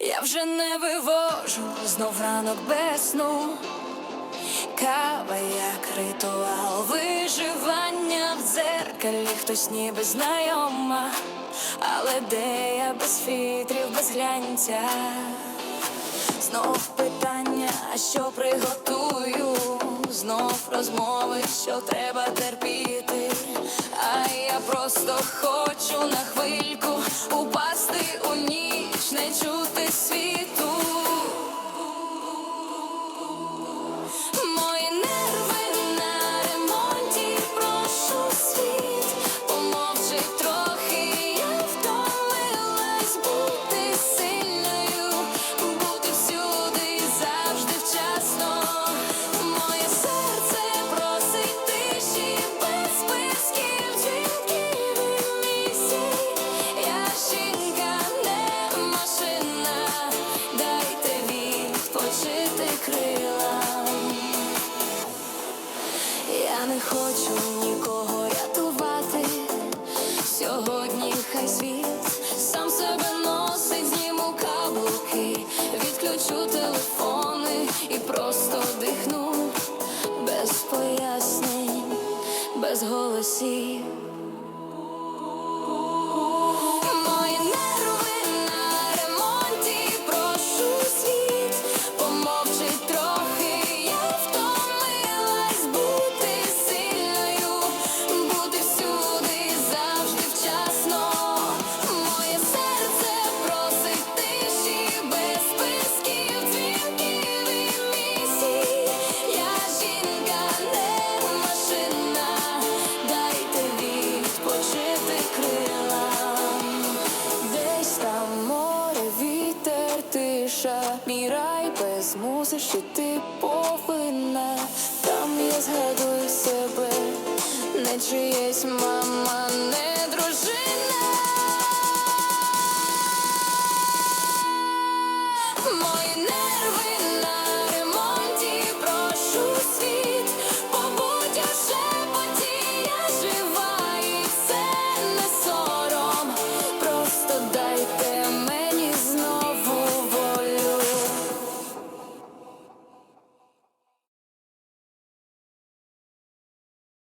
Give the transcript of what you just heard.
Я вже не вивожу знов ранок без сну. Кава як ритуал виживання в дзеркалі хтось ніби знайома, але де я без фітрів, без глянця. Знов питання, що приготую? Знов розмови, що треба терпіти. А я просто хочу на хвильку упасти у ніч, не чути хочу нікого рятувати. Сьогодні хай світ сам себе носить, зніму каблуки, відключу телефони і просто дихну без пояснень, без голосів. Рай що ти повинна. Там я згадую себе, не чиєсь мама, не